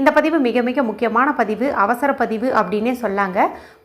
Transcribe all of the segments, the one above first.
இந்த பதிவு மிக மிக முக்கியமான பதிவு அவசர பதிவு அப்படின்னே சொல்லாங்க.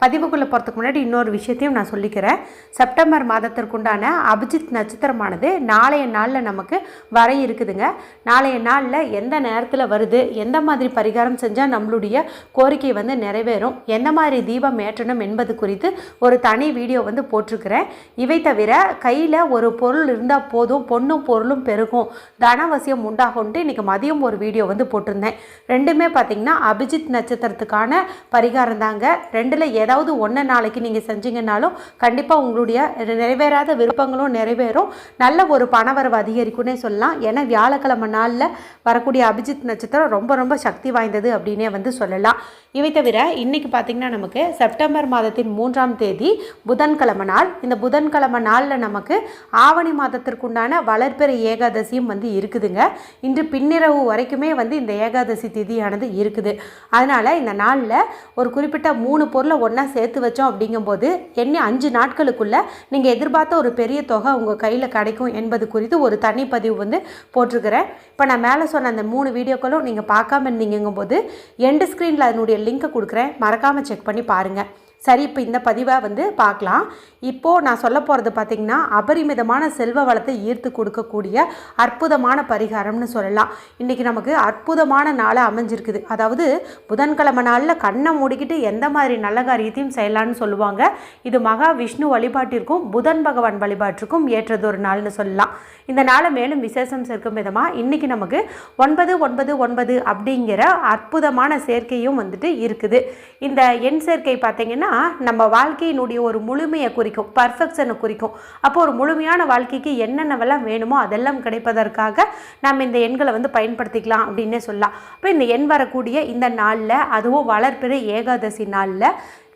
பதிவுக்குள்ளே போகிறதுக்கு முன்னாடி இன்னொரு விஷயத்தையும் நான் சொல்லிக்கிறேன். செப்டம்பர் மாதத்திற்குண்டான அபிஜித் நட்சத்திரமானது நாளைய நாளில் நமக்கு வர இருக்குதுங்க. நாளைய நாளில் எந்த நேரத்தில் வருது எந்த மாதிரி பரிகாரம் செஞ்சால் நம்மளுடைய கோரிக்கை வந்து நிறைவேறும் எந்த மாதிரி தீபம் ஏற்றணும் என்பது குறித்து ஒரு தனி வீடியோ வந்து போட்டிருக்கிறேன். இவை தவிர கையில் ஒரு பொருள் இருந்தால் போதும் பொண்ணும் பொருளும் பெருகும் தனவசியம் உண்டாகும்ட்டு இன்றைக்கி மதியம் ஒரு வீடியோ வந்து போட்டிருந்தேன். ரெண்டு ரெண்டுமே பார்த்தீங்கன்னா அபிஜித் நட்சத்திரத்துக்கான பரிகாரம் தாங்க. ரெண்டில் ஏதாவது ஒன்று நாளைக்கு நீங்கள் செஞ்சீங்கன்னாலும் கண்டிப்பாக உங்களுடைய நிறைவேறாத விருப்பங்களும் நிறைவேறும். நல்ல ஒரு பணவரவு அதிகரிக்கும்னே சொல்லலாம். ஏன்னா வியாழக்கிழமை நாளில் வரக்கூடிய அபிஜித் நட்சத்திரம் ரொம்ப ரொம்ப சக்தி வாய்ந்தது அப்படின்னே வந்து சொல்லலாம். இவை தவிர இன்றைக்கி பார்த்தீங்கன்னா நமக்கு செப்டம்பர் மாதத்தின் மூன்றாம் தேதி புதன்கிழமை நாள். இந்த புதன்கிழமை நாளில் நமக்கு ஆவணி மாதத்திற்குண்டான வளர்பிறை ஏகாதசியும் வந்து இருக்குதுங்க. இன்று பின்னிரவு வரைக்குமே வந்து இந்த ஏகாதசி திதியானது இருக்குது. அதனால் இந்த நாளில் ஒரு குறிப்பிட்ட மூணு பொருளை ஒன்றா சேர்த்து வச்சோம் அப்படிங்கும்போது என்ன அஞ்சு நாட்களுக்குள்ளே நீங்கள் எதிர்பார்த்த ஒரு பெரிய தொகை உங்கள் கையில் கிடைக்கும் என்பது குறித்து ஒரு தனிப்பதிவு வந்து போட்டிருக்கிறேன். இப்போ நான் மேலே சொன்ன அந்த மூணு வீடியோக்களும் நீங்கள் பார்க்காம இருந்தீங்கும்போது எண்டு ஸ்க்ரீனில் அதனுடைய லிங்க்கை கொடுக்குறேன். மறக்காமல் செக் பண்ணி பாருங்கள் சரி இப்போ இந்த பதிவை வந்து பார்க்கலாம். இப்போது நான் சொல்ல போகிறது பார்த்திங்கன்னா அபரிமிதமான செல்வ வளத்தை ஈர்த்து கொடுக்கக்கூடிய அற்புதமான பரிகாரம்னு சொல்லலாம். இன்றைக்கி நமக்கு அற்புதமான நாளை அமைஞ்சிருக்குது. அதாவது புதன்கிழமை நாளில் கண்ணை மூடிக்கிட்டு எந்த மாதிரி நல்ல காரியத்தையும் செய்யலான்னு சொல்லுவாங்க. இது மகா விஷ்ணு வழிபாட்டிற்கும் புதன் பகவான் வழிபாட்டிற்கும் ஏற்றதொரு நாள்னு சொல்லலாம். இந்த நாளை மேலும் விசேஷம் சேர்க்கும் விதமாக இன்றைக்கி நமக்கு ஒன்பது ஒன்பது ஒன்பது அப்படிங்கிற அற்புதமான சேர்க்கையும் வந்துட்டு இருக்குது. இந்த எண் சேர்க்கை பார்த்திங்கன்னா நம்ம வாழ்க்கையினுடைய ஒரு முழுமையை குறிக்கும் பர்ஃபெக்ஷனை குறிக்கும். அப்போ ஒரு முழுமையான வாழ்க்கைக்கு என்னென்னவெல்லாம் வேணுமோ அதெல்லாம் கிடைப்பதற்காக நம்ம இந்த எண்களை வந்து பயன்படுத்திக்கலாம் அப்படின்னே சொல்லலாம். அப்போ இந்த எண் வரக்கூடிய இந்த நாளில் அதுவும் வளர்ப்பிற ஏகாதசி நாளில்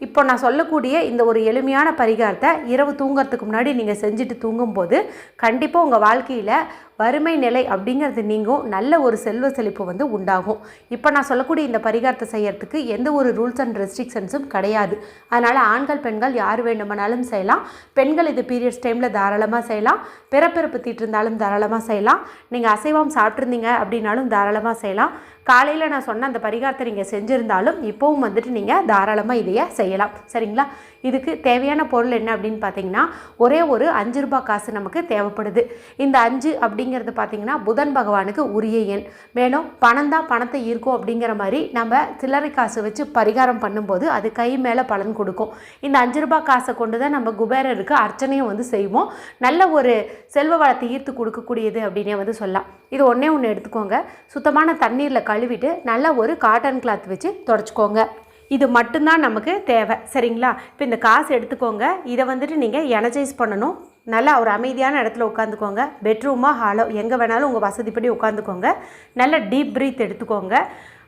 இப்போ நான் சொல்லக்கூடிய இந்த ஒரு எளிமையான பரிகாரத்தை இரவு தூங்குறதுக்கு முன்னாடி நீங்கள் செஞ்சுட்டு தூங்கும்போது கண்டிப்பாக உங்கள் வாழ்க்கையில் வறுமை நிலை அப்படிங்கிறது நீங்கும். நல்ல ஒரு செல்வ செழிப்பு வந்து உண்டாகும். இப்போ நான் சொல்லக்கூடிய இந்த பரிகாரத்தை செய்யறதுக்கு எந்த ஒரு ரூல்ஸ் அண்ட் ரெஸ்ட்ரிக்ஷன்ஸும் கிடையாது. அதனால் ஆண்கள் பெண்கள் யார் வேண்டுமானாலும் செய்யலாம். பெண்கள் இது பீரியட்ஸ் டைமில் தாராளமாக செய்யலாம். பிறப்பிறப்பு தீட்டிருந்தாலும் தாராளமாக செய்யலாம். நீங்கள் அசைவம் சாப்பிட்ருந்தீங்க அப்படின்னாலும் தாராளமாக செய்யலாம். காலையில் நான் சொன்ன அந்த பரிகாரத்தை நீங்கள் செஞ்சுருந்தாலும் இப்போவும் வந்துட்டு நீங்கள் தாராளமாக இதையே செய்யலாம். சரிங்களா? இதுக்கு தேவையான பொருள் என்ன அப்படின்னு பார்த்தீங்கன்னா ஒரே ஒரு அஞ்சு ரூபாய் காசு நமக்கு தேவைப்படுது. இந்த அஞ்சு அப்படிங்கிறது பார்த்தீங்கன்னா புதன் பகவானுக்கு உரிய எண். மேலும் பணம் தான் பணத்தை ஈர்க்கும் அப்படிங்கிற மாதிரி நம்ம சில்லறை காசு வச்சு பரிகாரம் பண்ணும்போது அது கை மேலே பலன் கொடுக்கும். இந்த அஞ்சு ரூபாய் காசை கொண்டு தான் நம்ம குபேரருக்கு அர்ச்சனையும் வந்து செய்வோம். நல்ல ஒரு செல்வ வளத்தை ஈர்த்து கொடுக்கக்கூடியது அப்படின்னே வந்து சொல்லலாம். இது ஒன்றே ஒன்று எடுத்துக்கோங்க. சுத்தமான தண்ணீரில் கழுவிட்டு நல்ல ஒரு காட்டன் கிளாத் வச்சு தொடச்சிக்கோங்க. இது மட்டும்தான் நமக்கு தேவை சரிங்களா? இப்போ இந்த காசு எடுத்துக்கோங்க. இதை வந்துட்டு நீங்கள் எனர்ஜைஸ் பண்ணணும். நல்லா ஒரு அமைதியான இடத்துல உட்காந்துக்கோங்க. பெட்ரூமோ ஹாலோ எங்கே வேணாலும் உங்கள் வசதிப்படி உட்காந்துக்கோங்க. நல்ல டீப் ப்ரீத் எடுத்துக்கோங்க.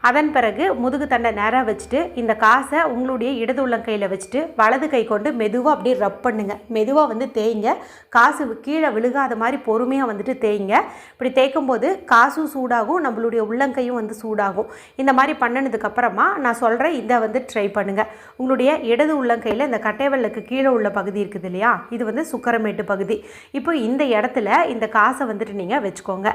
அதன் பிறகு முதுகு தண்டை நேராக வச்சுட்டு இந்த காசை உங்களுடைய இடது உள்ளங்கையில் வச்சுட்டு வலது கை கொண்டு மெதுவாக அப்படியே ரப் பண்ணுங்க. மெதுவாக வந்து தேய்ங்க. காசு கீழே விழுகாத மாதிரி பொறுமையாக வந்துட்டு தேய்ங்க. இப்படி தேய்க்கும் போது காசும் சூடாகும் நம்மளுடைய உள்ளங்கையும் வந்து சூடாகும். இந்த மாதிரி பண்ணினதுக்கப்புறமா நான் சொல்கிறேன் இதை வந்து ட்ரை பண்ணுங்கள் உங்களுடைய இடது உள்ளங்கையில் இந்த கட்டைவெல்லுக்கு கீழே உள்ள பகுதி இருக்குது இல்லையா? இது வந்து சுக்கரமேட்டு பகுதி. இப்போ இந்த இடத்துல இந்த காசை வந்துட்டு நீங்கள் வச்சுக்கோங்க.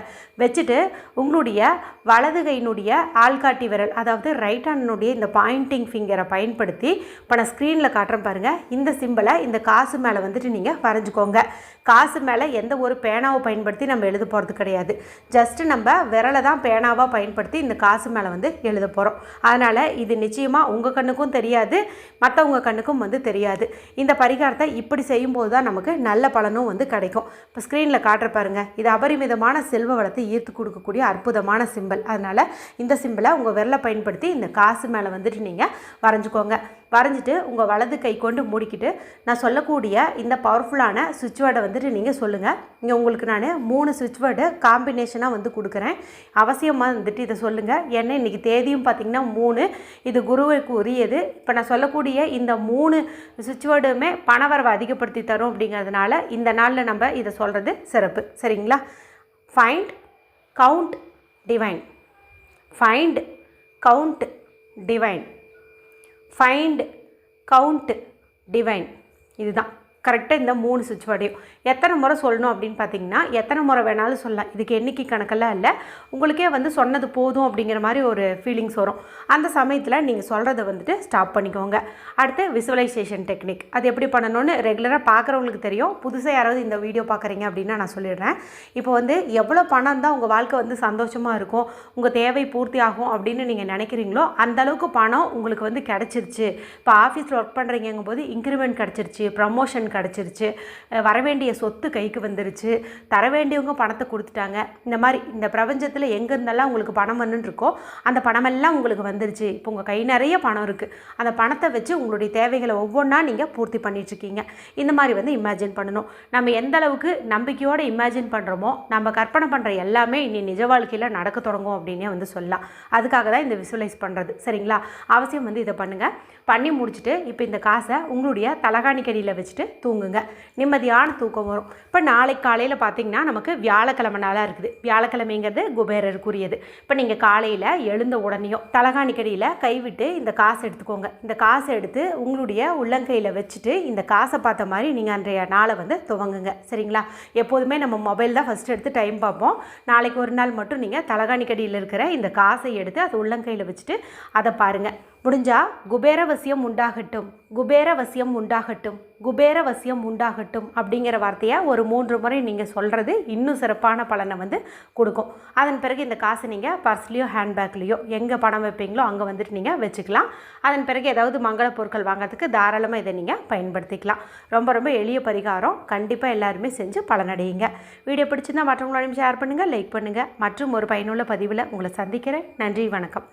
வச்சுட்டு உங்களுடைய வலது கையினுடைய ஆள்காட்டு விரல் அதாவது ரைட் ஹேண்டினுடைய இந்த பாயிண்டிங் ஃபிங்கரை பயன்படுத்தி இப்போ நான் ஸ்க்ரீனில் காட்டுறேன் பாருங்கள் இந்த சிம்பிளை இந்த காசு மேலே வந்துட்டு நீங்கள் வரைஞ்சிக்கோங்க. காசு மேலே எந்த ஒரு பேனாவை பயன்படுத்தி நம்ம எழுத போகிறது கிடையாது. ஜஸ்ட்டு நம்ம விரலை தான் பேனாவாக பயன்படுத்தி இந்த காசு மேலே வந்து எழுத போகிறோம் அதனால் இது நிச்சயமாக உங்கள் கண்ணுக்கும் தெரியாது மற்றவங்க கண்ணுக்கும் வந்து தெரியாது. இந்த பரிகாரத்தை இப்படி செய்யும்போது தான் நமக்கு நல்ல பலனும் வந்து கிடைக்கும். இப்போ ஸ்க்ரீனில் காட்டுற பாருங்கள் இது அபரிமிதமான செல்வ வளத்தை ஈர்த்து கொடுக்கக்கூடிய அற்புதமான சிம்பிள் அதனால் இந்த சிம்பிளை உங்கள் விரலை பயன்படுத்தி இந்த காசு மேலே வந்துட்டு நீங்கள் வரைஞ்சிக்கோங்க. வரைஞ்சிட்டு உங்கள் வலது கை கொண்டு மூடிக்கிட்டு நான் சொல்லக்கூடிய இந்த பவர்ஃபுல்லான சுவிட்ச் வேர்டை வந்துட்டு நீங்கள் சொல்லுங்கள் இங்கே உங்களுக்கு நான் மூணு சுவிட்ச் வேர்டு காம்பினேஷனாக வந்து கொடுக்குறேன். அவசியமாக வந்துட்டு இதை சொல்லுங்கள் ஏன்னா இன்றைக்கி தேதியும் பார்த்திங்கன்னா மூணு. இது குருவுக்கு உரியது இப்போ நான் சொல்லக்கூடிய இந்த மூணு சுவிட்ச் வேர்டுமே பணவரவை அதிகப்படுத்தி தரும் அப்படிங்கிறதுனால இந்த நாளில் நம்ம இதை சொல்கிறது சிறப்பு. சரிங்களா? Find count divine find count divine find count divine இதுதான். கரெக்டாக இந்த மூணு சுவிட்ச் வேர்டையும். எத்தனை முறை சொல்லணும் அப்படின்னு பார்த்தீங்கன்னா எத்தனை முறை வேணாலும் சொல்லலாம். இதுக்கு எண்ணிக்கை கணக்கெல்லாம் இல்லை. உங்களுக்கே வந்து சொன்னது போதும் அப்படிங்கிற மாதிரி ஒரு ஃபீலிங்ஸ் வரும். அந்த சமயத்தில் நீங்கள் சொல்கிறத வந்துட்டு ஸ்டாப் பண்ணிக்கோங்க. அடுத்து விசுவலைசேஷன் டெக்னிக் அது எப்படி பண்ணணும்னு ரெகுலராக பார்க்குறவங்களுக்கு தெரியும். புதுசாக யாராவது இந்த வீடியோ பார்க்குறீங்க அப்படின்னா நான் சொல்லிடுறேன். இப்போ வந்து எவ்வளோ பணம் தான் உங்கள் வாழ்க்கை வந்து சந்தோஷமாக இருக்கும் உங்கள் தேவை பூர்த்தி ஆகும் அப்படின்னு நீங்கள் நினைக்கிறீங்களோ அந்த அளவுக்கு பணம் உங்களுக்கு வந்து கிடச்சிருச்சு. இப்போ ஆஃபீஸில் ஒர்க் பண்ணுறீங்கும் போது இன்க்ரிமெண்ட் கிடச்சிருச்சு. ப்ரமோஷன் கிடச்சிருச்சு. வரவேண்டிய வர வேண்டிய சொத்து கைக்கு வந்துருச்சு. தர வேண்டியவங்க பணத்தை கொடுத்துட்டாங்க. இந்த மாதிரி இந்த பிரபஞ்சத்தில் எங்கே இருந்தாலும் உங்களுக்கு பணம் வந்துன்னு இருக்கோ அந்த பணமெல்லாம் உங்களுக்கு வந்துருச்சு. இப்போ உங்கள் கை நிறைய பணம் இருக்குது அந்த பணத்தை வச்சு உங்களுடைய தேவைகளை ஒவ்வொன்றா நீங்கள் பூர்த்தி பண்ணிகிட்ருக்கீங்க இந்த மாதிரி வந்து இமேஜின் பண்ணணும். நம்ம எந்த அளவுக்கு நம்பிக்கையோடு இமேஜின் பண்ணுறோமோ நம்ம கற்பனை பண்ணுற எல்லாமே இனி நிஜ வாழ்க்கையில் நடக்க தொடங்கும் அப்படின்னே வந்து சொல்லலாம். அதுக்காக தான் இந்த விசுவலைஸ் பண்ணுறது சரிங்களா? அவசியம் வந்து இதை பண்ணுங்கள் பண்ணி முடிச்சுட்டு இப்போ இந்த காசை உங்களுடைய தலகாணிக்கடியில் வச்சுட்டு தூங்குங்க. நிம்மதியான தூக்கம் வரும். இப்போ நாளைக்கு காலையில் பார்த்தீங்கன்னா நமக்கு வியாழக்கிழமை நாளாக இருக்குது. வியாழக்கிழமைங்கிறது குபேரருக்குரியது இப்போ நீங்கள் காலையில் எழுந்த உடனேயும் தலகாணிக்கடியில் கைவிட்டு இந்த காசை எடுத்துக்கோங்க. இந்த காசை எடுத்து உங்களுடைய உள்ளங்கையில் வச்சுட்டு இந்த காசை பார்த்த மாதிரி நீங்கள் அன்றைய நாளை வந்து துவங்குங்க. சரிங்களா? எப்போதுமே நம்ம மொபைல் தான் ஃபஸ்ட்டு எடுத்து டைம் பார்ப்போம். நாளைக்கு ஒரு நாள் மட்டும் நீங்கள் தலகாணிக்கடியில் இருக்கிற இந்த காசை எடுத்து அது உள்ளங்கையில் வச்சுட்டு அதை பாருங்கள் முடிஞ்சா குபேரவசியம் உண்டாகட்டும் குபேரவசியம் உண்டாகட்டும் குபேரவசியம் உண்டாகட்டும் அப்படிங்கிற வார்த்தையை ஒரு மூன்று முறை நீங்கள் சொல்கிறது இன்னும் சிறப்பான பலனை வந்து கொடுக்கும். அதன் பிறகு இந்த காசை நீங்கள் பர்ஸ்லேயோ ஹேண்ட்பேக்லேயோ எங்கே பணம் வைப்பீங்களோ அங்கே வந்துட்டு நீங்கள் வச்சுக்கலாம். அதன் பிறகு ஏதாவது மங்கள பொருட்கள் வாங்குறதுக்கு தாராளமாக இதை நீங்கள் பயன்படுத்திக்கலாம். ரொம்ப ரொம்ப எளிய பரிகாரம். கண்டிப்பாக எல்லாருமே செஞ்சு பலனடையுங்க. வீடியோ பிடிச்சிருந்தா மற்றவங்களோடையும் ஷேர் பண்ணுங்கள் லைக் பண்ணுங்கள் மற்றும் ஒரு பயனுள்ள பதிவில் உங்களை சந்திக்கிறேன். நன்றி வணக்கம்.